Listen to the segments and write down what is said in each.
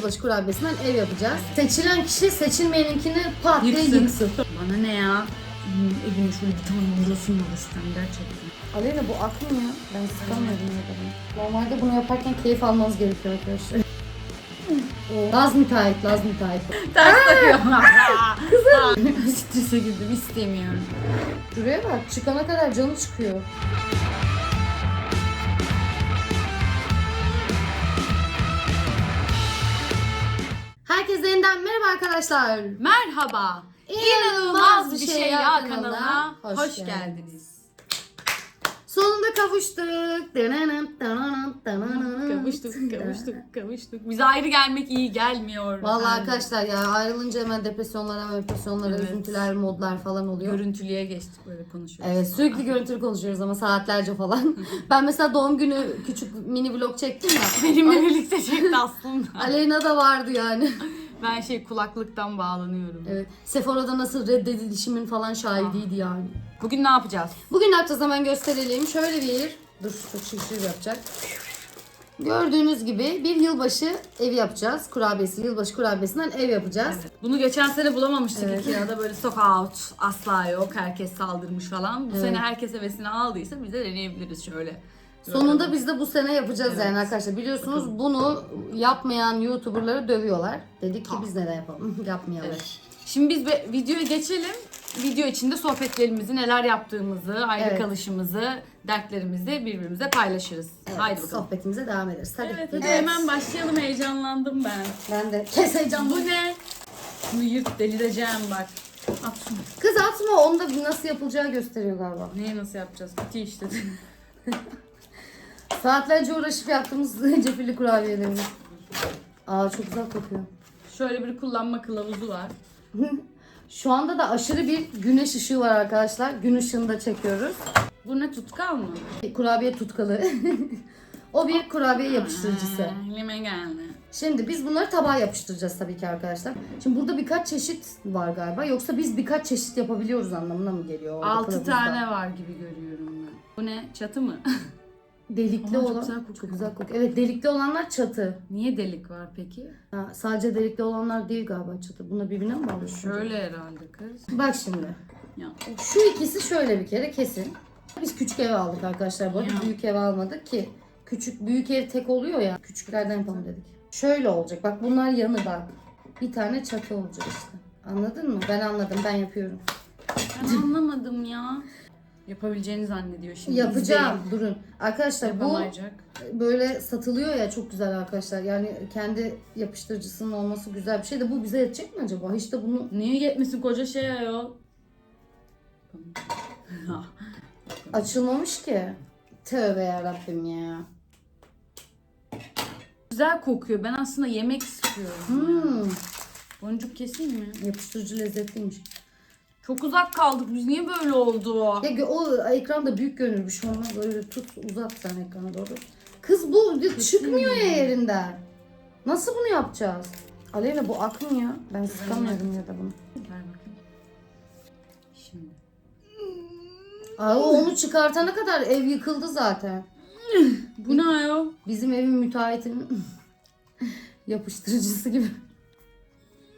yılbaşı kurabiyesinden ev yapacağız. Seçilen kişi seçilmeyeninkini pat diye Yıksın. yıksın. Bana ne ya? Evime şöyle bir tane vurasın var üstten gerçekten. Aleyna bu aklı mı? Ben sıkamıyorum ya kadın. Normalde bunu yaparken keyif almanız gerekiyor arkadaşlar. Laz müteahhit, Laz müteahhit. Ters takıyor. Kızım. Strese girdim istemiyorum. Şuraya bak, çıkana kadar canı çıkıyor. Herkese yeniden merhaba arkadaşlar. Merhaba. İnanılmaz bir şey ya kanalına hoş, geldiniz. Sonunda kavuştuk. Kavuştuk, kavuştuk, kavuştuk. Bize ayrı gelmek iyi gelmiyor. Vallahi efendim. arkadaşlar ya ayrılınca hemen depresyonlara, depresyonlara, Evet. üzüntüler, modlar falan oluyor. Görüntülüye geçtik böyle konuşuyoruz. Evet sürekli görüntülü konuşuyoruz ama saatlerce falan. ben mesela doğum günü küçük mini vlog çektim ya. Benimle birlikte çekti aslında. Aleyna da vardı yani. Ben şey kulaklıktan bağlanıyorum. Evet. Sephora'da nasıl reddedilişimin falan şahidiydi yani. Bugün ne yapacağız? Bugün ne yapacağız hemen gösterelim. Şöyle bir... Dur çok şişir yapacak. Gördüğünüz gibi bir yılbaşı evi yapacağız. Kurabiyesi, yılbaşı kurabiyesinden ev yapacağız. Bunu geçen sene bulamamıştık Evet. Ikea'da böyle stock out asla yok herkes saldırmış falan. Bu Evet. sene herkes hevesini aldıysa biz de deneyebiliriz şöyle. Sonunda biz de bu sene yapacağız Evet. yani arkadaşlar. Biliyorsunuz bunu yapmayan YouTuber'ları dövüyorlar. Dedik ki biz neden yapalım? Yapmayalım. Evet. Şimdi biz be- videoya geçelim. Video içinde sohbetlerimizi, neler yaptığımızı, ayrı Evet. kalışımızı, dertlerimizi birbirimize paylaşırız. Evet, Haydi bakalım. Sohbetimize devam ederiz. Hadi. Evet, hadi hemen başlayalım. Heyecanlandım ben. Ben de. Kes heyecanlı. Bu ne? Bunu yırt delireceğim bak. At şunu. Kız atma onu da nasıl yapılacağı gösteriyor galiba. Neyi nasıl yapacağız? Bitti işte. Saatlerce uğraşıp yaptığımız zencefilli kurabiyelerimiz. Aa çok güzel kokuyor. Şöyle bir kullanma kılavuzu var. Şu anda da aşırı bir güneş ışığı var arkadaşlar. Gün ışığında çekiyoruz. Bu ne tutkal mı? Kurabiye tutkalı. o bir kurabiye yapıştırıcısı. Elime geldi. Şimdi biz bunları tabağa yapıştıracağız tabii ki arkadaşlar. Şimdi burada birkaç çeşit var galiba. Yoksa biz birkaç çeşit yapabiliyoruz anlamına mı geliyor? orada 6 kılavuzda? tane var gibi görüyorum ben. Bu ne? Çatı mı? Delikli Ama çok olan. güzel kokuyor. çok güzel kokuyor. Evet delikli olanlar çatı. Niye delik var peki? Ha, sadece delikli olanlar değil galiba çatı. Buna birbirine mi bağlıyorsun? Şöyle herhalde kız. Bak şimdi. Ya. Şu ikisi şöyle bir kere kesin. Biz küçük ev aldık arkadaşlar bu arada. Ya. Büyük ev almadık ki. Küçük büyük ev tek oluyor ya. Küçüklerden yapalım dedik. Şöyle olacak. Bak bunlar yanı bak. Bir tane çatı olacak işte. Anladın mı? Ben anladım. Ben yapıyorum. Ben anlamadım ya. Yapabileceğini zannediyor şimdi. Yapacağım. Durun. Arkadaşlar İzleyin. bu Yapamayacak. böyle satılıyor ya çok güzel arkadaşlar. Yani kendi yapıştırıcısının olması güzel bir şey de bu bize yetecek mi acaba? Hiç de bunu Niye yetmesin koca şey ya? açılmamış ki. Tövbe yarabbim ya. Güzel kokuyor. Ben aslında yemek istiyorum. Hmm, Boncuk keseyim mi? yapıştırıcı lezzetliymiş. Çok uzak kaldık. Biz niye böyle oldu? Ya o ekran da büyük görünür bir şey olmaz. Böyle tut uzat sen ekrana doğru. Kız bu çıkmıyor ya yerinden. Nasıl bunu yapacağız? Aleyna bu akmıyor. Ben sıkamıyorum ya da bunu. Ver bakayım. Şimdi. Aa, o onu çıkartana kadar ev yıkıldı zaten. Bu ne ayol? Bizim evin müteahhitinin yapıştırıcısı gibi.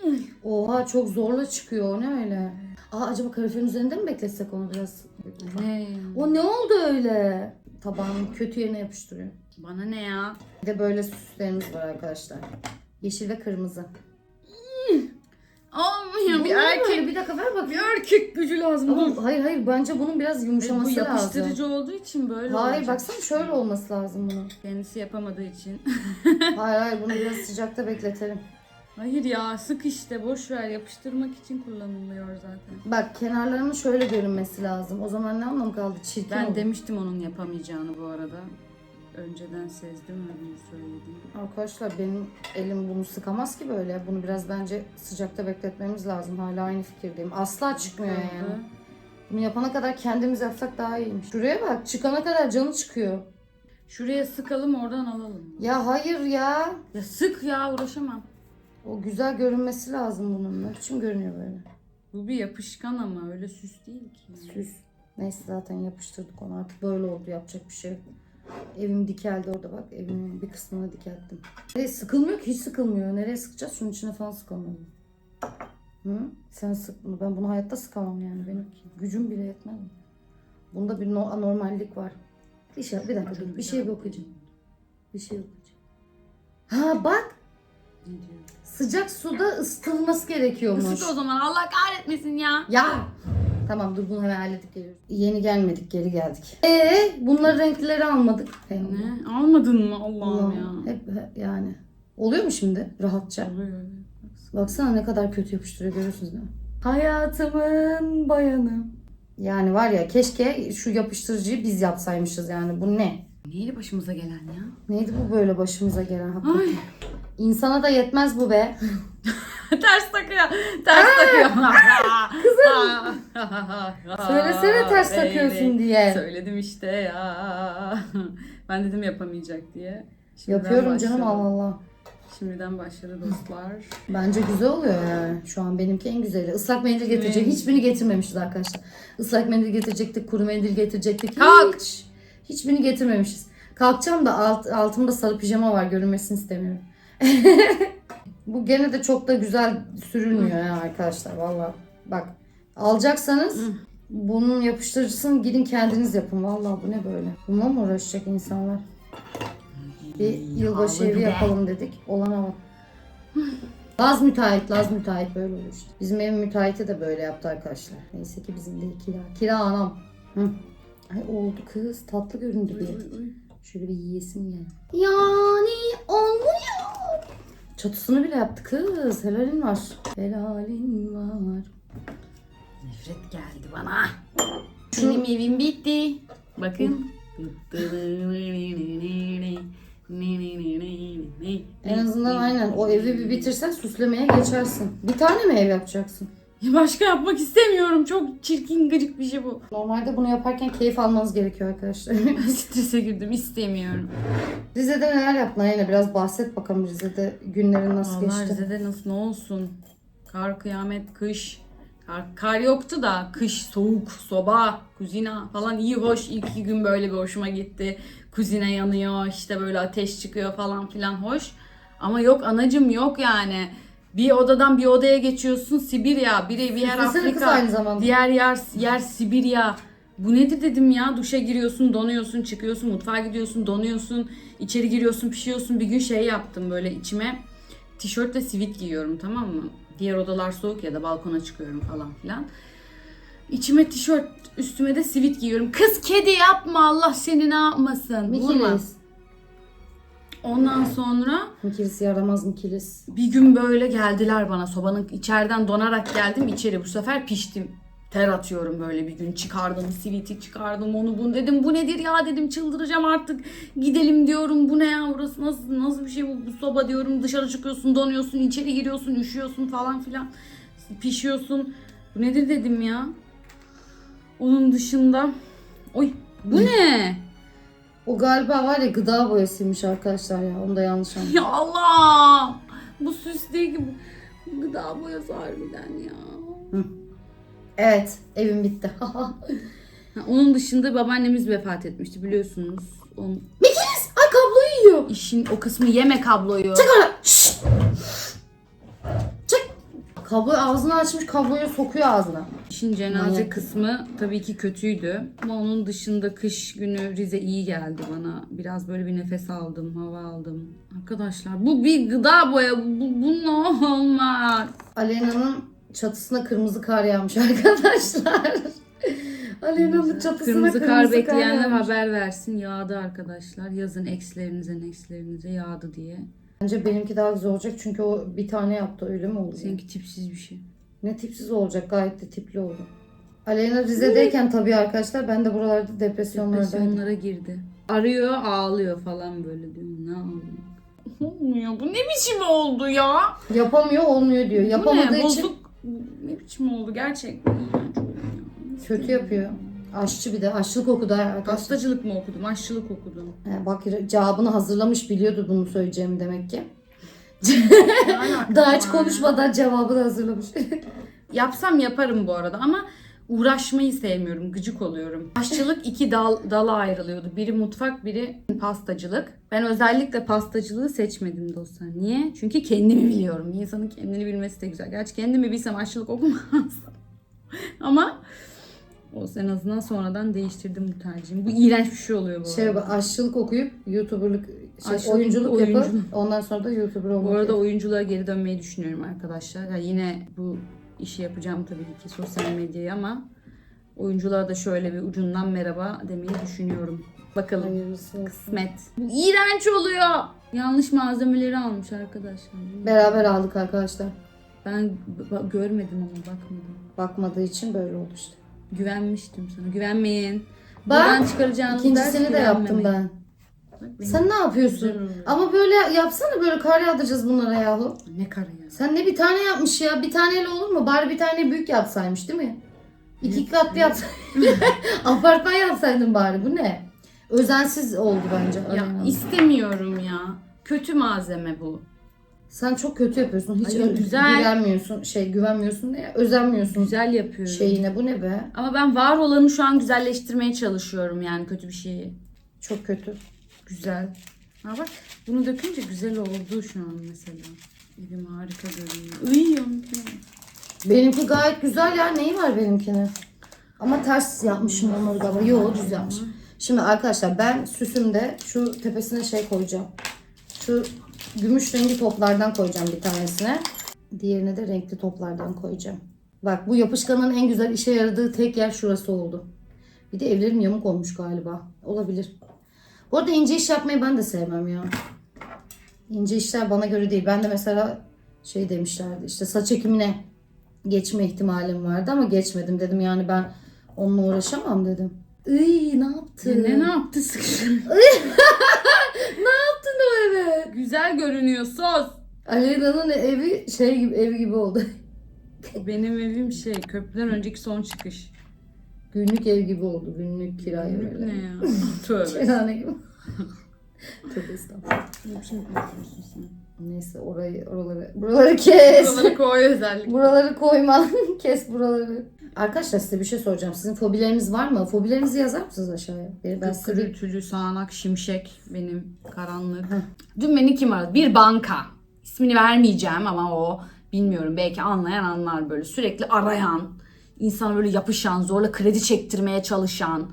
Oha çok zorla çıkıyor. O ne öyle? Aa acaba kaloriferin üzerinde mi bekletsek onu biraz? Ne? O ne oldu öyle? Tabağın kötü yerine yapıştırıyor. Bana ne ya? Bir de böyle süslerimiz var arkadaşlar. Yeşil ve kırmızı. Olmuyor bir erkek. böyle? Bir dakika ver bakayım. Bir erkek gücü lazım. Ama hayır hayır bence bunun biraz yumuşaması bu yapıştırıcı lazım. olduğu için böyle Hayır olacak. baksana şöyle olması lazım bunun. Kendisi yapamadığı için. hayır hayır bunu biraz sıcakta bekletelim. Hayır ya sık işte boş ver yapıştırmak için kullanılıyor zaten. Bak kenarlarının şöyle görünmesi lazım. O zaman ne anlamı kaldı? Çirkin Ben oldu. demiştim onun yapamayacağını bu arada. Önceden sezdim ve bunu söyledim. Arkadaşlar benim elim bunu sıkamaz ki böyle. Bunu biraz bence sıcakta bekletmemiz lazım. Hala aynı fikirdeyim. Asla çıkmıyor yani. Kaldı. Bunu yapana kadar kendimiz yapsak daha iyiymiş. Şuraya bak çıkana kadar canı çıkıyor. Şuraya sıkalım oradan alalım. Ya hayır ya. Ya sık ya uğraşamam. O güzel görünmesi lazım bunun. Ne biçim görünüyor böyle? Bu bir yapışkan ama öyle süs değil ki. Süs. Neyse zaten yapıştırdık onu artık böyle oldu yapacak bir şey yok. Evim dikeldi orada bak. Evimin bir kısmını dikelttim. Nereye sıkılmıyor ki hiç sıkılmıyor. Nereye sıkacağız? Şunun içine falan sıkalım. Hı? Sen sık bunu. Ben bunu hayatta sıkamam yani. Benim gücüm bile yetmez. Bunda bir no- anormallik var. Bir şey, bir dakika dur. Bir şey okuyacağım. Bir şey okuyacağım. Ha bak Ne diyor? Sıcak suda ısıtılması gerekiyormuş. Isıt o zaman Allah kahretmesin ya. Ya. Tamam dur bunu hemen halledip geliyoruz. Yeni gelmedik geri geldik. Ee bunları renkleri almadık. Hey. Ne? Almadın mı Allah'ım Allah'ım, ya? Hep, hep yani. Oluyor mu şimdi rahatça? Oluyor. Baksana ne kadar kötü yapıştırıyor görüyorsunuz değil mi? Hayatımın bayanı. Yani var ya keşke şu yapıştırıcıyı biz yapsaymışız yani. Bu ne? Neydi başımıza gelen ya? Neydi bu böyle başımıza gelen hakikaten? Ay. İnsana da yetmez bu be. ters takıyor. Ters takıyor. Kızım. Söylesene ters takıyorsun diye. Söyledim işte ya. Ben dedim yapamayacak diye. Şimdiden Yapıyorum canım başladı. Allah Allah. Şimdiden başladı dostlar. Bence güzel oluyor yani. Şu an benimki en güzeli. Islak mendil getirecek. Hiçbirini getirmemişiz arkadaşlar. Islak mendil getirecektik, kuru mendil getirecektik. Kalk. Hiç. Hiçbirini getirmemişiz. Kalkacağım da alt, altımda sarı pijama var. Görünmesini istemiyorum. Bu gene de çok da güzel sürülmüyor ya arkadaşlar. Valla. Bak alacaksanız bunun yapıştırıcısını gidin kendiniz yapın. Valla bu ne böyle? Bununla mı uğraşacak insanlar? Bir yılbaşı evi yapalım dedik. Olana bak. Laz müteahhit, Laz müteahhit böyle oluyor işte. Bizim evin müteahhiti de böyle yaptı arkadaşlar. Neyse ki bizim değil kira. Kira anam. Hı. Ay oldu kız. Tatlı göründü bir. Şöyle bir yiyesim gel. Yani olmuyor. Çatısını bile yaptı kız. Helalin var. Helalin var. Nefret geldi bana. Benim evim bitti. Bakın. En azından aynen o evi bir bitirsen süslemeye geçersin. Bir tane mi ev yapacaksın? Başka yapmak istemiyorum. Çok çirkin gıcık bir şey bu. Normalde bunu yaparken keyif almanız gerekiyor arkadaşlar. Strese girdim. istemiyorum. Rize'de neler yaptın Aleyna? Biraz bahset bakalım Rize'de günlerin nasıl Allah geçti? Rize'de nasıl ne olsun. Kar, kıyamet, kış. Kar, kar yoktu da kış, soğuk, soba, kuzina falan iyi hoş. İlk iki gün böyle bir hoşuma gitti. Kuzine yanıyor işte böyle ateş çıkıyor falan filan hoş. Ama yok anacım yok yani. Bir odadan bir odaya geçiyorsun Sibirya, bir, bir yer kız Afrika, aynı zamanda. diğer yer, yer Sibirya. Bu nedir dedim ya duşa giriyorsun donuyorsun çıkıyorsun mutfağa gidiyorsun donuyorsun içeri giriyorsun pişiyorsun bir gün şey yaptım böyle içime tişört ve sivit giyiyorum tamam mı? Diğer odalar soğuk ya da balkona çıkıyorum falan filan. İçime tişört üstüme de sivit giyiyorum. Kız kedi yapma Allah seni ne yapmasın. Vurma. Mikilis. Ondan sonra Mikilis yaramaz Mikilis. bir gün böyle geldiler bana. Sobanın içeriden donarak geldim içeri. Bu sefer piştim. Ter atıyorum böyle bir gün. Çıkardım siviti çıkardım onu bunu. Dedim bu nedir ya? Dedim çıldıracağım artık. Gidelim diyorum. Bu ne ya? Burası nasıl nasıl bir şey bu, bu soba diyorum. Dışarı çıkıyorsun donuyorsun içeri giriyorsun üşüyorsun falan filan. Pişiyorsun. Bu nedir? dedim ya. Onun dışında. Oy bu ne O galiba var ya gıda boyasıymış arkadaşlar ya. Onu da yanlış anladım. ya Allah bu süs değil ki bu gıda boyası harbiden ya. Evet. Evim bitti. Ha, onun dışında babaannemiz vefat etmişti biliyorsunuz. Onun Ay kabloyu yiyor. işin o kısmı yeme kabloyu. Çık ara. Şşt. Çık. Kabloyu ağzını açmış kabloyu sokuyor ağzına. İşin cenaze Manyak. kısmı tabii ki kötüydü. Ama onun dışında kış günü Rize iyi geldi bana. Biraz böyle bir nefes aldım, hava aldım. Arkadaşlar bu bir gıda boya. Bu, bu ne olmaz. Aleyna'nın çatısına kırmızı kar yağmış arkadaşlar. Aleyna'nın çatısına Kırmızı kar bekleyenler yağmış. haber versin. Yağdı arkadaşlar. Yazın ekslerinize, ekslerinize yağdı diye. Bence benimki daha güzel olacak çünkü o bir tane yaptı öyle mi oldu? Seninki tipsiz bir şey. Ne tipsiz olacak gayet de tipli oldu. Aleyna Rize'deyken tabii arkadaşlar ben de buralarda depresyonlardaydım. Depresyonlara girdi. Arıyor ağlıyor falan böyle diyor. Ne ağlıyor? Olmuyor. Bu ne biçim oldu ya? Yapamıyor olmuyor diyor. Bu Yapamadığı ne? için Bozuk. Ne biçim oldu gerçekten? oldu kötü yapıyor. Aşçı bir de aşçılık okudu arkadaşlar. Pastacılık mı okudum? Aşçılık okudum. He, bak cevabını hazırlamış biliyordu bunu söyleyeceğimi demek ki. Daha hiç konuşmadan cevabını hazırlamış. ya? Yapsam yaparım bu arada ama uğraşmayı sevmiyorum. Gıcık oluyorum. Aşçılık iki dal, dala ayrılıyordu. Biri mutfak, biri pastacılık. Ben özellikle pastacılığı seçmedim dostlar. Niye? Çünkü kendimi biliyorum. Bir insanın kendini bilmesi de güzel. Gerçi kendimi bilsem aşçılık okumazdım. Ama o en azından sonradan değiştirdim bu tercihimi. Bu iğrenç bir şey oluyor bu Şey arada. aşçılık okuyup YouTuber'lık şey, Aşçılık, oyunculuk yapıp oyunculuk. ondan sonra da YouTuber olmak. Bu arada oyunculuğa geri dönmeyi düşünüyorum arkadaşlar. Yani yine bu işi yapacağım tabii ki sosyal medyayı ama oyunculuğa da şöyle bir ucundan merhaba demeyi düşünüyorum. Bakalım. Hayırlısı olsun. Kısmet. Bu iğrenç oluyor. Yanlış malzemeleri almış arkadaşlar. Beraber aldık arkadaşlar. Ben b- görmedim ama bakmadım. Bakmadığı için böyle oldu işte. Güvenmiştim sana. Güvenmeyin. Bak, Buradan çıkaracağınız ders de yaptım ben. Bak benim- Sen ne yapıyorsun? Ama böyle yapsana böyle kar yağdıracağız bunlara yahu. Ne karı ya. Sen ne bir tane yapmış ya? Bir taneyle olur mu? Bari bir tane büyük yapsaymış değil mi? İki katlı yapsaydın. Apartman yapsaydın bari. Bu ne? Özensiz oldu bence. Ya Aleyna. istemiyorum ya. Kötü malzeme bu. Sen çok kötü yapıyorsun. Hiç Hayır, güzel. güvenmiyorsun. Şey güvenmiyorsun ne? Özenmiyorsun. Güzel yapıyorum. Şeyine bu ne be? Ama ben var olanı şu an güzelleştirmeye çalışıyorum yani kötü bir şeyi. Çok kötü. Güzel. Ha bak bunu dökünce güzel oldu şu an mesela. Elim harika görünüyor. Uyuyor. Benimki gayet güzel ya. Neyi var benimkinin? Ama ters yapmışım onları galiba. Yo düz yapmışım. Şimdi arkadaşlar ben süsümde şu tepesine şey koyacağım. Şu gümüş rengi toplardan koyacağım bir tanesine. Diğerine de renkli toplardan koyacağım. Bak bu yapışkanın en güzel işe yaradığı tek yer şurası oldu. Bir de evlerim yamuk olmuş galiba. Olabilir. Bu arada ince iş yapmayı ben de sevmem ya. İnce işler bana göre değil. Ben de mesela şey demişlerdi işte saç ekimine geçme ihtimalim vardı ama geçmedim dedim yani ben onunla uğraşamam dedim. Iy ne yaptın? Ne ne yaptı sıkışın? Ne yaptın güzel görünüyor sos. Aleyna'nın evi şey gibi ev gibi oldu. Benim evim şey köprüden önceki son çıkış. Günlük ev gibi oldu. Günlük kiraya Ne böyle. ya? Tövbe. Kerhane gibi. Tövbe estağfurullah. Ne biçim konuşuyorsun sen? Neyse orayı oraları buraları kes. Buraları koy özellikle. Buraları koyma. kes buraları. Arkadaşlar size bir şey soracağım. Sizin fobileriniz var mı? Fobilerinizi yazar mısınız aşağıya? Ben ben size bir... Gürültülü, sağanak, şimşek benim karanlık. Dün beni kim aradı? Bir banka. İsmini vermeyeceğim ama o bilmiyorum belki anlayan anlar böyle sürekli arayan, insan böyle yapışan, zorla kredi çektirmeye çalışan.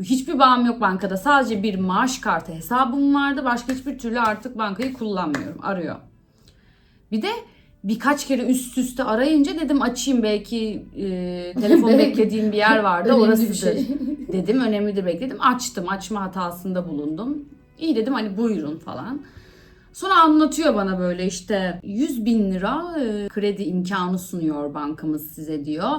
Hiçbir bağım yok bankada. Sadece bir maaş kartı hesabım vardı. Başka hiçbir türlü artık bankayı kullanmıyorum. Arıyor. Bir de birkaç kere üst üste arayınca dedim açayım belki e, telefon beklediğim bir yer vardı orasıdır. şey. dedim önemlidir bekledim. Açtım açma hatasında bulundum. İyi dedim hani buyurun falan. Sonra anlatıyor bana böyle işte 100 bin lira e, kredi imkanı sunuyor bankamız size diyor.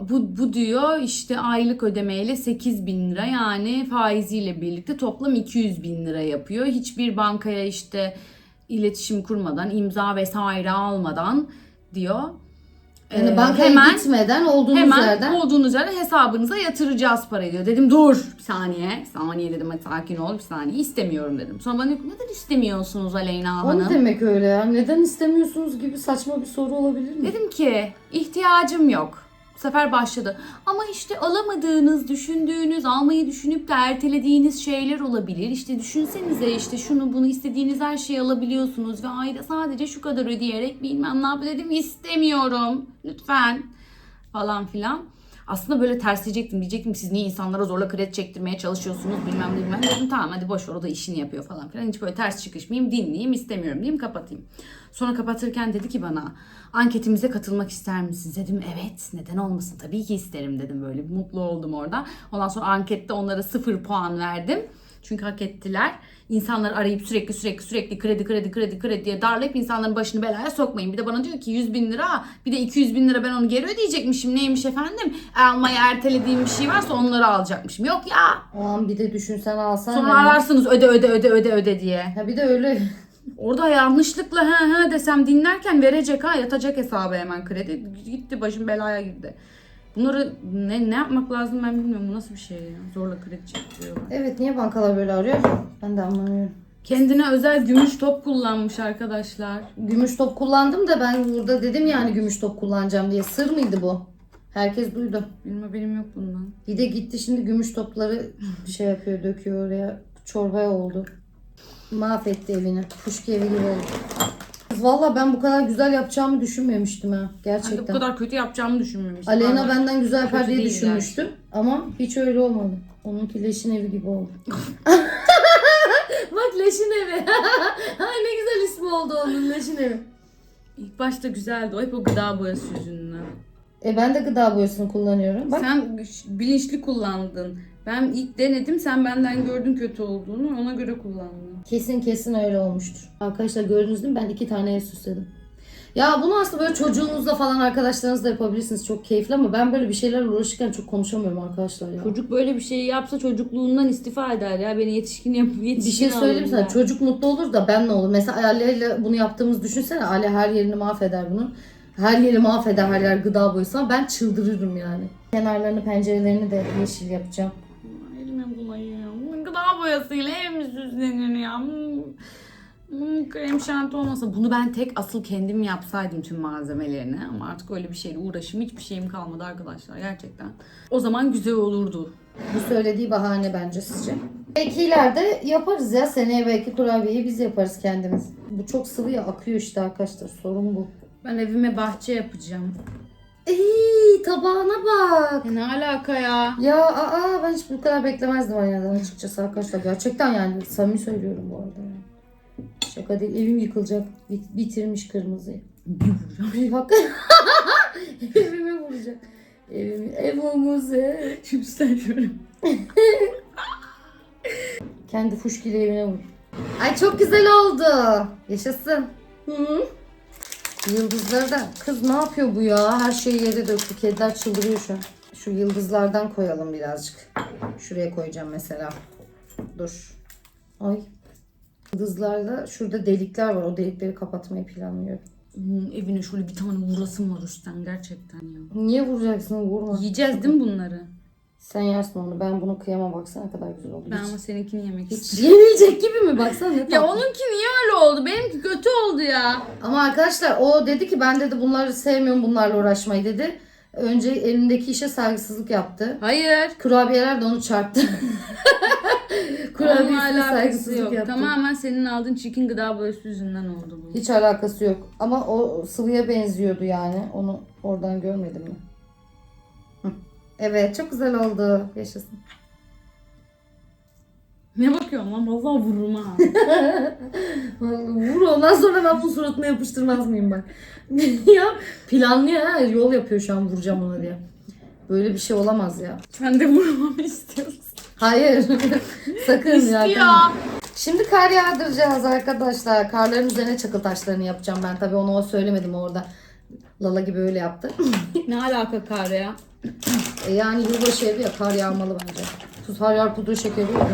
Bu, bu diyor işte aylık ödemeyle 8 bin lira yani faiziyle birlikte toplam 200 bin lira yapıyor. Hiçbir bankaya işte iletişim kurmadan imza vesaire almadan diyor. Yani Ee, bankaya hemen gitmeden olduğunuz Hemen yerden olduğunuz yerde hesabınıza yatıracağız parayı diyor. Dedim dur bir saniye. Bir saniye dedim hadi sakin ol bir saniye. istemiyorum dedim. Sonra bana neden istemiyorsunuz Aleyna O Hanım? ne demek öyle ya? Neden istemiyorsunuz gibi saçma bir soru olabilir mi? Dedim ki ihtiyacım yok. Bu sefer başladı. Ama işte alamadığınız, düşündüğünüz, almayı düşünüp de ertelediğiniz şeyler olabilir. İşte düşünsenize işte şunu bunu istediğiniz her şeyi alabiliyorsunuz ve ayda sadece şu kadar ödeyerek bilmem ne yap dedim istemiyorum. Lütfen falan filan. Aslında böyle tersleyecektim. Diyecektim siz niye insanlara zorla kredi çektirmeye çalışıyorsunuz bilmem ne bilmem. Dedim tamam hadi boş ver o da işini yapıyor falan filan. Hiç böyle ters çıkışmayayım dinleyeyim istemiyorum diyeyim kapatayım. Sonra kapatırken dedi ki bana anketimize katılmak ister misiniz? Dedim evet neden olmasın tabii ki isterim dedim böyle mutlu oldum orada. Ondan sonra ankette onlara sıfır puan verdim. Çünkü hak ettiler. İnsanları arayıp sürekli sürekli sürekli kredi kredi kredi kredi diye darlayıp insanların başını belaya sokmayın. Bir de bana diyor ki 100 bin lira bir de 200 bin lira ben onu geri ödeyecekmişim. Neymiş efendim? Almayı ertelediğim bir şey varsa onları alacakmışım. Yok ya. O an bir de düşünsen alsan. Sonra yani. ararsınız öde öde öde öde öde diye. Ha bir de öyle. Orada yanlışlıkla he he desem dinlerken verecek ha yatacak hesaba hemen kredi. Gitti başım belaya girdi. Bunları ne, ne yapmak lazım ben bilmiyorum. Bu nasıl bir şey ya? Zorla kredi çektiriyorlar. Evet niye bankalar böyle arıyor? Ben de anlamıyorum. Kendine özel gümüş top kullanmış arkadaşlar. Gümüş top kullandım da ben burada dedim yani gümüş top kullanacağım diye. Sır mıydı bu? Herkes duydu. Benim haberim yok bundan. Bir de gitti şimdi gümüş topları şey yapıyor, döküyor oraya. Çorbaya oldu. Mahvetti evini. Kuşki evi gibi oldu. Valla ben bu kadar güzel yapacağımı düşünmemiştim ha. Ben de bu Gerçekten. kadar kötü yapacağımı düşünmemiştim. Aleyna Vallahi. benden güzel yapar Kötü diye değil düşünmüştüm. Ama hiç öyle olmadı. Onunki leşin evi gibi oldu. Bak leşin evi. Ay ne güzel ismi oldu onun leşin evi. İlk başta güzeldi. O hep o gıda boyası yüzünden. E ben de gıda boyasını kullanıyorum. Bak Sen bilinçli kullandın. Ben ilk denedim. Sen benden gördün kötü olduğunu. Ona göre kullandın. Kesin kesin öyle olmuştur. Arkadaşlar gördünüz değil mi? Ben iki tane ev süsledim. Ya bunu aslında böyle çocuğunuzla falan arkadaşlarınızla yapabilirsiniz. Çok keyifli ama ben böyle bir şeylerle uğraşırken çok konuşamıyorum arkadaşlar ya. Çocuk böyle bir şey yapsa çocukluğundan istifa eder ya. Beni yetişkin yap Bir yetişkin şey söyleyeyim sana. Çocuk mutlu olur da ben ne olur? Mesela Ali ile bunu yaptığımızı düşünsene. Ali her yerini mahveder bunun. Her yeri mahveder her yer gıda boyası ama ben çıldırırım yani. Kenarlarını pencerelerini de yeşil yapacağım. Boyasıyla ev mi süslenir ya? Hmm, hmm, Krem şanti olmasa bunu ben tek asıl kendim yapsaydım tüm malzemelerini ama artık öyle bir şeyle uğraşım hiçbir şeyim kalmadı arkadaşlar gerçekten. O zaman güzel olurdu. Bu söylediği bahane bence sizce. Belki ileride yaparız ya. Seneye belki kurabiyeyi biz yaparız kendimiz. Bu çok sıvı ya akıyor işte arkadaşlar. Sorun bu. Ben evime bahçe yapacağım. Ey tabağına bak. Ne alaka ya? Ya aa ben hiç bu kadar beklemezdim Anya'dan açıkçası arkadaşlar. Gerçekten yani samimi söylüyorum bu arada. Şaka değil. Evim yıkılacak. Bit- bitirmiş kırmızıyı. Bak. Evimi vuracak. Evimi, evimize. Şimdi sen şöyle. Kendi fuşkiyle evine vur. Ay çok güzel oldu. Yaşasın. Hı. Yıldızları da. Kız ne yapıyor bu ya? Her şeyi yere döktü. Kediler çıldırıyor şu an. Şu yıldızlardan koyalım birazcık. Şuraya koyacağım mesela. Dur. Ay. Yıldızlarla şurada delikler var. O delikleri kapatmayı planlıyorum. Hmm, evine şöyle bir tane vurasım var üstten gerçekten ya. Niye vuracaksın? Vurma. Yiyeceğiz değil mi bunları? Sen yersin onu. Ben bunu kıyamam. Baksana ne kadar güzel oldu. Ben Hiç- ama seninkini yemek Hiç istiyorum. yemeyecek gibi mi? Baksana ne Ya tatlı. onunki niye öyle oldu? Benimki kötü oldu ya. Ama arkadaşlar o dedi ki ben dedi bunları sevmiyorum bunlarla uğraşmayı dedi. Önce elindeki işe saygısızlık yaptı. Hayır. Kurabiyeler de onu çarptı. Onunla Kurabiyesine alakası saygısızlık yok. yaptı. Tamamen senin aldığın çirkin gıda boyası yüzünden oldu bu. Hiç alakası yok. Ama o sıvıya benziyordu yani. Onu oradan görmedim mi? Evet çok güzel oldu. Yaşasın. Ne bakıyorsun lan? Vallahi vururum ha. Vallahi Vur ondan sonra ben bu suratına yapıştırmaz mıyım bak. ya planlıyor ha yol yapıyor şu an vuracağım ona diye. Böyle bir şey olamaz ya. Sen de vurmamı istiyorsun. Hayır. Sakın ya. İstiyor. Şimdi kar yağdıracağız arkadaşlar. Karların üzerine çakıl taşlarını yapacağım ben. Tabii onu o söylemedim orada. Lala gibi öyle yaptı. ne alaka kar ya? E yani yılbaşı evi ya kar yağmalı bence. Tuz, har yer, pudra şekeri yok mu?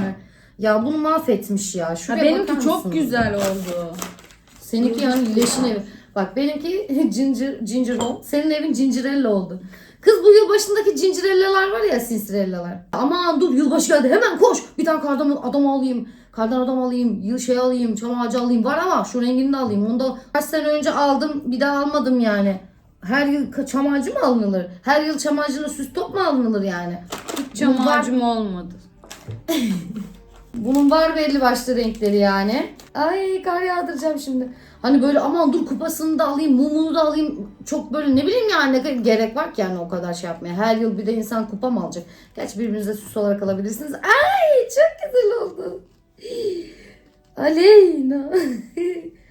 Ya bunu mahvetmiş ya. Ha, Şuraya bakar benimki çok mısınız? güzel oldu. Seninki yani leşin evi. Bak benimki ginger, ginger home. Senin evin cincerella oldu. Kız bu yıl başındaki cincerellalar var ya sinsirellalar. Aman dur yılbaşı geldi hemen koş. Bir tane kardan adam alayım. Kardan adam alayım. Yıl şey alayım. Çam ağacı alayım. Var ama şu rengini de alayım. Onu da kaç sene önce aldım. Bir daha almadım yani. Her yıl çam ağacı mı alınır? Her yıl çam ağacına süs top mu alınır yani? Çam Bu var- ağacım olmadı. Bunun var belli başlı renkleri yani. Ay kar yağdıracağım şimdi. Hani böyle aman dur kupasını da alayım, mumunu da alayım. Çok böyle ne bileyim yani ne kadar gerek var ki yani o kadar şey yapmaya. Her yıl bir de insan kupa mı alacak? Gerçi birbirinize süs olarak alabilirsiniz. Ay çok güzel oldu. Aleyna.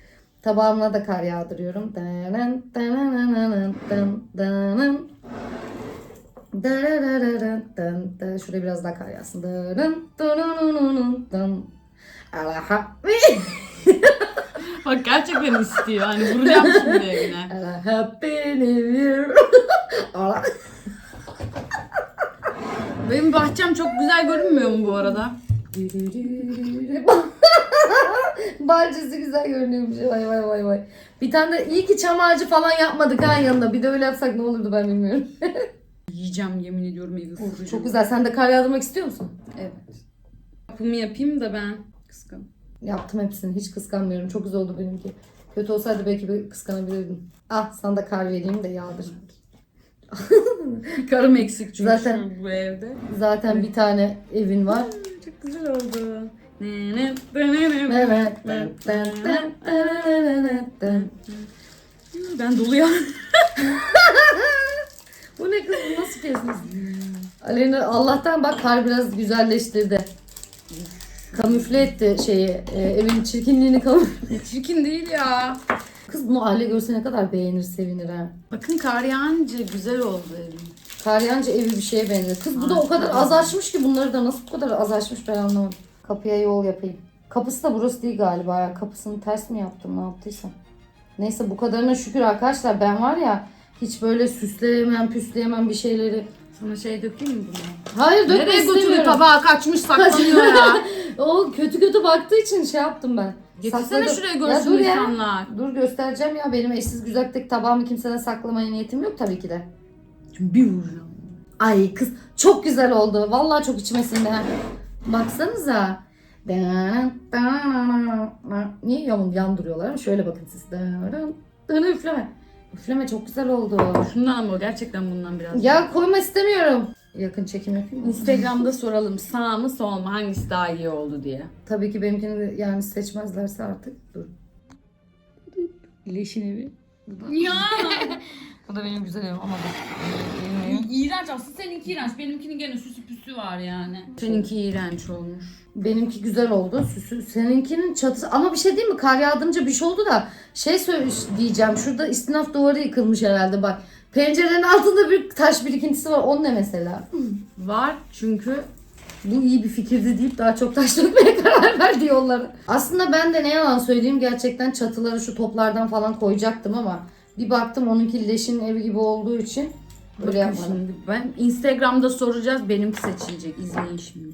Tabağımla da kar yağdırıyorum. Şuraya biraz daha kar yağsın. Bak gerçekten istiyor. Hani vuracağım şimdi evine. Happy new year. Benim bahçem çok güzel görünmüyor mu bu arada? Bahçesi güzel görünüyormuş. Vay vay vay vay. Bir tane de iyi ki çam ağacı falan yapmadık ha yanında. Bir de öyle yapsak ne olurdu ben bilmiyorum. Yiyeceğim yemin ediyorum evi ısıracağım. Çok güzel. Sen de kar yağdırmak istiyor musun? Evet. Yapımı yapayım da ben kıskan. Yaptım hepsini. Hiç kıskanmıyorum. Çok güzel oldu benimki. Kötü olsaydı belki bir kıskanabilirdim. Ah sana da kar vereyim de yağdır. Karım eksik çünkü Zaten- bu evde. Zaten bir tane evin var. Güzel oldu. Ben doluyor. Bu ne kız? Bu Nasıl kesmiş? Aleyna Allah'tan bak kar biraz güzelleştirdi. Kamufle etti şeyi, e, evin çirkinliğini kamufle. Çirkin değil ya. Kız bunu aile görse ne kadar beğenir, sevinir ha. Bakın kar yağınca güzel oldu evim. Karyancı evi bir şeye benziyor. Kız bu da o kadar az açmış ki bunları da nasıl bu kadar az açmış ben anlamadım. Kapıya yol yapayım. Kapısı da burası değil galiba ya. Kapısını ters mi yaptım ne yaptıysam. Neyse bu kadarına şükür arkadaşlar. Ben var ya hiç böyle süsleyemem, püsleyemem bir şeyleri. Sana şey dökeyim mi bunu? Hayır dökme Nereye götürüyor istemiyorum. tabağı kaçmış saklanıyor ya. O kötü kötü baktığı için şey yaptım ben. Getirsene Sakladım. şuraya Ya görsün dur ya. insanlar. Dur göstereceğim ya. Benim eşsiz güzellik tabağımı kimseden saklamaya niyetim yok tabii ki de. Şimdi bir vuracağım. Ay kız çok güzel oldu. Vallahi çok içime sindi. ha. Baksanıza. Niye yan, yan duruyorlar ama şöyle bakın siz. Üfleme. Üfleme çok güzel oldu. Şundan ama gerçekten bundan biraz. Ya koyma istemiyorum. Yakın çekim yapayım mı? Instagram'da soralım sağ mı sol mu hangisi daha iyi oldu diye. Tabii ki benimkini de yani seçmezlerse artık. Dur. Leşin evi. Ya. Bu da benim güzel evim ama İğrenç aslında seninki iğrenç. Benimkinin gene süsü püsü var yani. Seninki iğrenç olmuş. Benimki güzel oldu. Süsü. Seninkinin çatısı. Ama bir şey değil mi? Kar yağdınca bir şey oldu da. Şey diyeceğim. Şurada istinaf duvarı yıkılmış herhalde bak. Pencerenin altında bir taş birikintisi var. O ne mesela? Var çünkü Bu iyi bir fikirdi deyip daha çok taş dökmeye karar verdi yolları. Aslında ben de ne yalan söyleyeyim gerçekten çatıları şu toplardan falan koyacaktım ama bir baktım onunki leşin evi gibi olduğu için Bakın yapmadım. şimdi ben Instagram'da soracağız benimki seçilecek. İzleyin şimdi.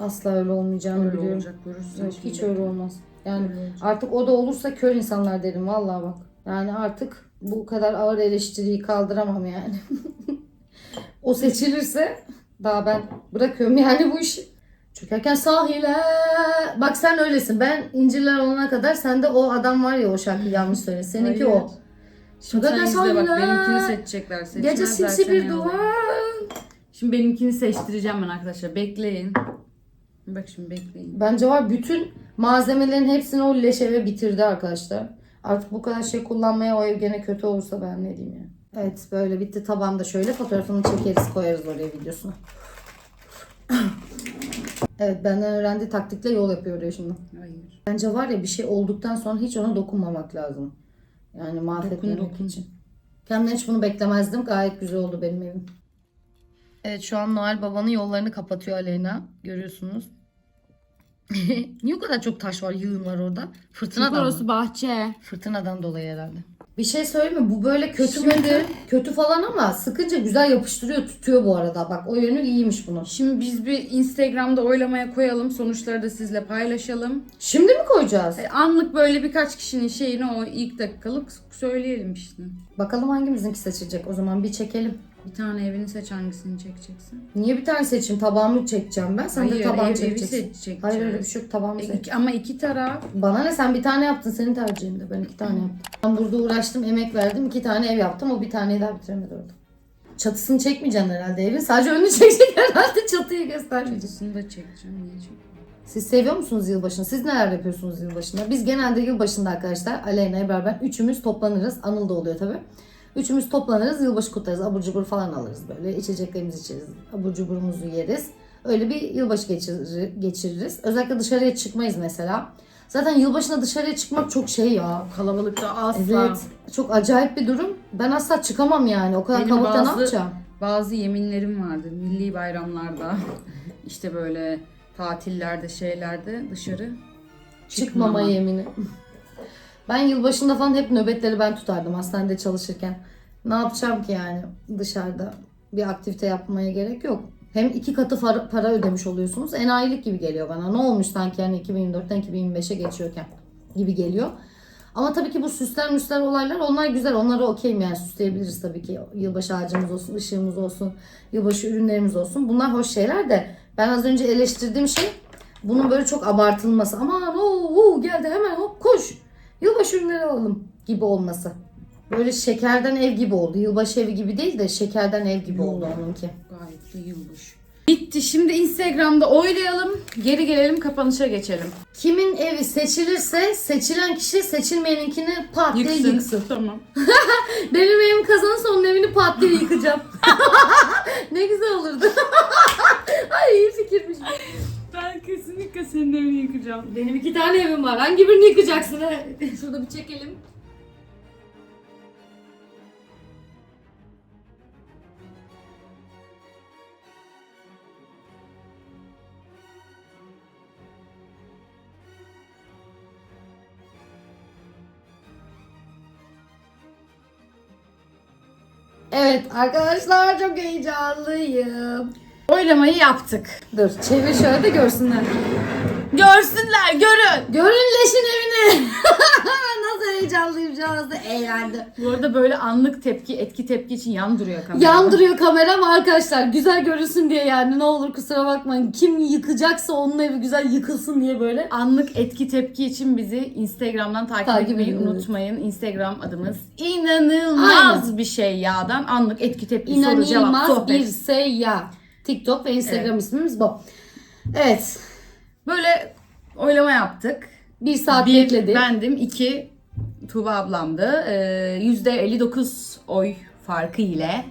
Asla öyle olmayacağını Öyle biliyorum. olacak. Yok, hiç şimdi. öyle olmaz. Yani Öyle olacak. Artık o da olursa kör insanlar derim vallahi bak. Yani artık bu kadar ağır eleştiriyi kaldıramam yani. o seçilirse daha ben bırakıyorum yani bu işi. Çökerken sahile. Bak sen öylesin. Ben incirler olana kadar sende o adam var ya o şarkıyı yanlış söyle. Seninki Hayır. Şimdi sen Çökerken izle bak benimkini seçecekler. Gece simsi bir olur? duvar. Şimdi benimkini seçtireceğim ben arkadaşlar. Bekleyin. Bak şimdi bekleyin. Bence var bütün malzemelerin hepsini o leş eve bitirdi arkadaşlar. Artık bu kadar şey kullanmaya o ev gene kötü olursa ben ne diyeyim ya. Evet böyle bitti tabağımda şöyle fotoğrafını çekeriz koyarız oraya videosunu. evet benden öğrendiği taktikle yol yapıyor oraya şimdi. Hayır. Bence var ya bir şey olduktan sonra hiç ona dokunmamak lazım. Yani mahvetmemek Dokun, dokun. için. Kendimden hiç bunu beklemezdim. Gayet güzel oldu benim evim. Evet şu an Noel babanın yollarını kapatıyor Aleyna. Görüyorsunuz. Niye o kadar çok taş var, yığın var orada? Fırtınadan mı? Orası bahçe. Fırtınadan dolayı herhalde. Bir şey söyleyeyim mi? Bu böyle kötü müdür? Kötü falan ama sıkınca güzel yapıştırıyor, tutuyor bu arada. Bak o yönü iyiymiş bunun. Şimdi biz bir Instagram'da oylamaya koyalım. Sonuçları da sizle paylaşalım. Şimdi mi koyacağız? E, Anlık böyle birkaç kişinin şeyini o ilk dakikalık söyleyelim işte. Bakalım hangimizinki seçilecek. O zaman bir çekelim. Bir tane evini seç hangisini çekeceksin. Niye bir tane seçeyim? Tabağımı çekeceğim ben. Sen de Hayır, tabağını ev- evi çekeceksin. Hayır öyle bir şey yok. Tabağımı E, seç. iki- ama iki taraf. Bana ne sen bir tane yaptın senin tercihinde. Ben iki tane yaptım. Ben burada uğraştım, emek verdim. iki tane ev yaptım. O bir taneyi daha bitiremedi orada. Çatısını çekmeyeceksin herhalde evin. Sadece önünü çekecek herhalde. Çatıyı göstermeyecek. Çatısını da çekeceğim. Niye çekeyim? Siz seviyor musunuz yılbaşını? Siz neler yapıyorsunuz yılbaşında? Biz genelde yılbaşında arkadaşlar Aleyna, Ebrar ben üçümüz toplanırız. Anıl da oluyor tabii. Üçümüz toplanırız, yılbaşı kutlarız. Abur cubur falan alırız böyle. İçeceklerimizi içeriz. Abur cuburumuzu yeriz. Öyle bir yılbaşı geçirir, geçiririz. Özellikle dışarıya çıkmayız mesela. Zaten yılbaşında dışarıya çıkmak çok şey ya. Kalabalıkta asla. Evet. Çok acayip bir durum. Ben asla çıkamam yani. O kadar Benim kalabalıkta ne bazı- yapacağım? Bazı yeminlerim vardır. Milli bayramlarda işte böyle tatillerde şeylerde dışarı Çıkmama yemini. Ben yılbaşında falan hep nöbetleri ben tutardım hastanede çalışırken. Ne yapacağım ki yani dışarıda bir aktivite yapmaya gerek yok. Hem iki katı para ödemiş oluyorsunuz. Enayilik gibi geliyor bana. Ne olmuş sanki yani 2024'ten 2025'e geçiyorken gibi geliyor. Ama tabii ki bu süsler müsler olaylar onlar güzel. Onlara okeyim yani süsleyebiliriz tabii ki. Yılbaşı ağacımız olsun, ışığımız olsun, yılbaşı ürünlerimiz olsun. Bunlar hoş şeyler de ben az önce eleştirdiğim şey bunun böyle çok abartılması. Aman o geldi hemen hop koş. Yılbaşı ürünleri alalım gibi olması. Böyle şekerden ev gibi oldu. Yılbaşı evi gibi değil de şekerden ev gibi oldu onunki. Gayet de yılmış. Bitti. Şimdi Instagram'da oylayalım. Geri gelelim kapanışa geçelim. Kimin evi seçilirse seçilen kişi seçilmeyeninkini pat diye yıksın. Tamam. Benim evim kazanırsa onun evini pat diye yıkacağım. ne güzel olurdu. Ay iyi fikirmiş. Ben kesinlikle senin evini yıkacağım. Benim iki tane evim var. Hangi birini yıkacaksın? he? Şurada bir çekelim. Evet arkadaşlar çok heyecanlıyım. Oylamayı yaptık. Dur çevir şöyle de görsünler. Görsünler, görün. Görün leşin evini. Nasıl heyecanlıyım şu an nasıl eğlendim. Bu arada böyle anlık tepki, etki tepki için yan duruyor kamera. Yandırıyor kameram arkadaşlar. Güzel görünsün diye yani ne olur kusura bakmayın. Kim yıkacaksa onun evi güzel yıkılsın diye böyle. Anlık etki tepki için bizi Instagram'dan takip, Takip etmeyi edin, evet. unutmayın. Instagram adımız inanılmaz Aynen. bir şey yağdan. Anlık etki tepki soru cevap İnanılmaz sohbet. bir seyyah. TikTok ve Instagram ismimiz bu. Evet. Böyle oylama yaptık. Bir saat Bir bekledik. bendim, iki Tuğba ablamdı. Ee, %59 oy farkı ile.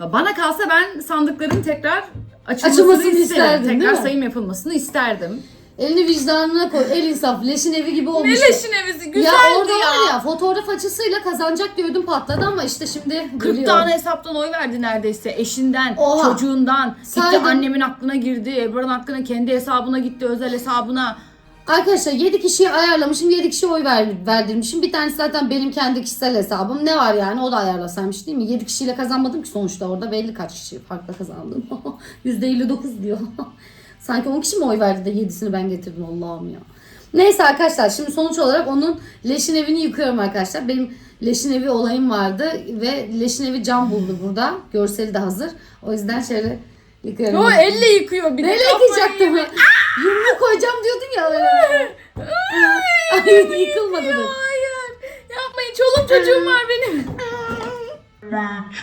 Bana kalsa ben sandıkların tekrar açılmasını, Açılmasını isterim. Tekrar sayım yapılmasını isterdim. Elini vicdanına koy. El insaf. Leşin evi gibi olmuş. Meleşin evisi güzeldi ya ya. orada var ya fotoğraf açısıyla kazanacak diyordum patladı ama işte şimdi 40 gülüyor. tane hesaptan oy verdi neredeyse. Eşinden, Oha. çocuğundan. Saydım. Gitti annemin aklına girdi. Ebru'nun aklına kendi hesabına gitti. Özel hesabına. Arkadaşlar 7 kişiyi ayarlamışım. 7 kişi oy ver, verdirmişim. Bir tanesi zaten benim kendi kişisel hesabım. Ne var yani o da ayarlasaymış değil mi? 7 kişiyle kazanmadım ki sonuçta orada belli kaç kişi farkla kazandım. %59 diyor. Sanki 10 kişi mi oy verdi de 7'sini ben getirdim Allah'ım ya. Neyse arkadaşlar şimdi sonuç olarak onun leşin evini yıkıyorum arkadaşlar. Benim leşin evi olayım vardı ve leşin evi cam buldu burada. Görseli de hazır. O yüzden şöyle yıkıyorum. O elle yıkıyor bir de. Neyle yemiş. Yumruğu koyacağım diyordun ya. öyle. Ay yıkılmadı dur. Hayır. Yapmayın. Çoluk çocuğum var benim.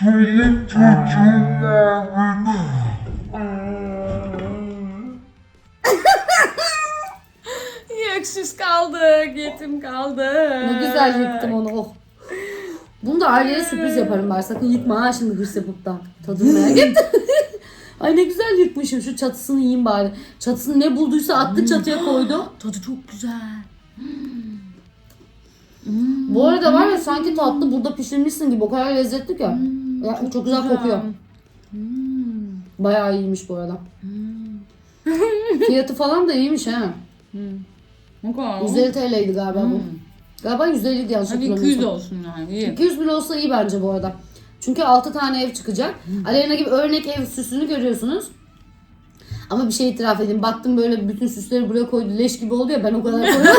Çoluk çocuğum var benim. Öksüz kaldık. Yetim kaldık. Ne güzel yıktım onu oh. Bunu da aileye sürpriz yaparım bari. Sakın yıkma ha şimdi hırs yapıp da. Merak ettim. Ay ne güzel yıkmışım. Şu çatısını yiyeyim bari. Çatısını ne bulduysa attı çatıya koydu. Tadı çok güzel. Bu arada var ya sanki tatlı burada pişirmişsin gibi. O kadar lezzetli ki. Ya, çok, güzel kokuyor. Bayağı iyiymiş bu arada. Fiyatı falan da iyiymiş ha. Ne kadar? 150 TL'ydi galiba bu. Galiba 150 yanlış Hadi hatırlamıyorsam. 200 olsun yani. İyi. 200 bile olsa iyi bence bu arada. Çünkü 6 tane ev çıkacak. Aleyna gibi örnek ev süsünü görüyorsunuz. Ama bir şey itiraf edeyim. Baktım böyle bütün süsleri buraya koydu. Leş gibi oldu ya ben o kadar koymadım.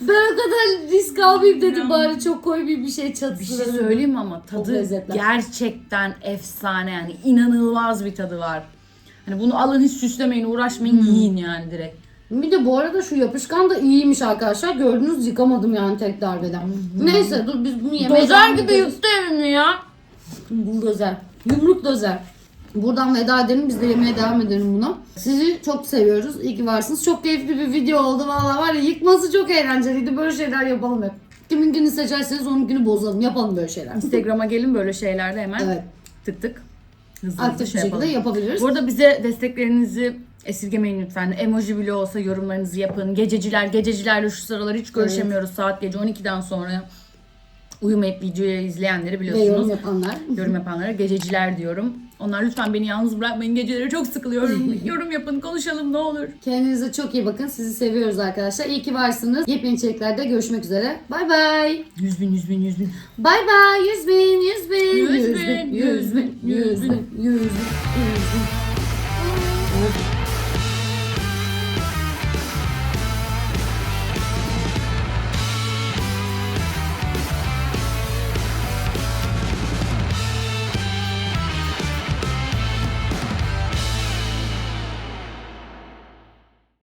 ben o kadar risk almayayım dedim bari çok koymayayım bir şey Bir çatısına. şey söyleyeyim mi ama tadı lezzetli. gerçekten efsane yani inanılmaz bir tadı var. Hani bunu alın hiç süslemeyin uğraşmayın yiyin yani direkt. Bir de bu arada şu yapışkan da iyiymiş arkadaşlar. Gördünüz yıkamadım yani tek darbeden. Neyse dur biz bunu yemeye Dozer gibi yuttu evimi ya. Buldozer. Yumruk dozer. Buradan veda edelim. Biz de yemeye devam edelim buna. Sizi çok seviyoruz. İyi ki varsınız. Çok keyifli bir video oldu. Valla var ya yıkması çok eğlenceliydi. Böyle şeyler yapalım hep. Kimin günü seçerseniz onun günü bozalım. Yapalım böyle şeyler. Instagram'a gelin böyle şeylerde hemen Evet. tık tık. Hızlı hızlı Aktif bir şey şekilde yapalım. yapabiliriz. Bu arada bize desteklerinizi esirgemeyin lütfen. Emoji bile olsa yorumlarınızı yapın. Gececiler, gececilerle şu sıralar hiç görüşemiyoruz. Saat gece 12'den sonra uyumayıp videoyu izleyenleri Ve biliyorsunuz. yorum yapanlar. yorum yapanlara gececiler diyorum. Onlar lütfen beni yalnız bırakmayın. Geceleri çok sıkılıyorum. yorum yapın, konuşalım ne olur. Kendinize çok iyi bakın. Sizi seviyoruz arkadaşlar. İyi ki varsınız. Yepyeni içeriklerde görüşmek üzere. Bay bay. Yüz bin, yüz bin, yüz bin. Bay bay. Yüz bin, yüz bin. Yüz Yüz bin, bin, yüz bin, yüz bin, yüz bin.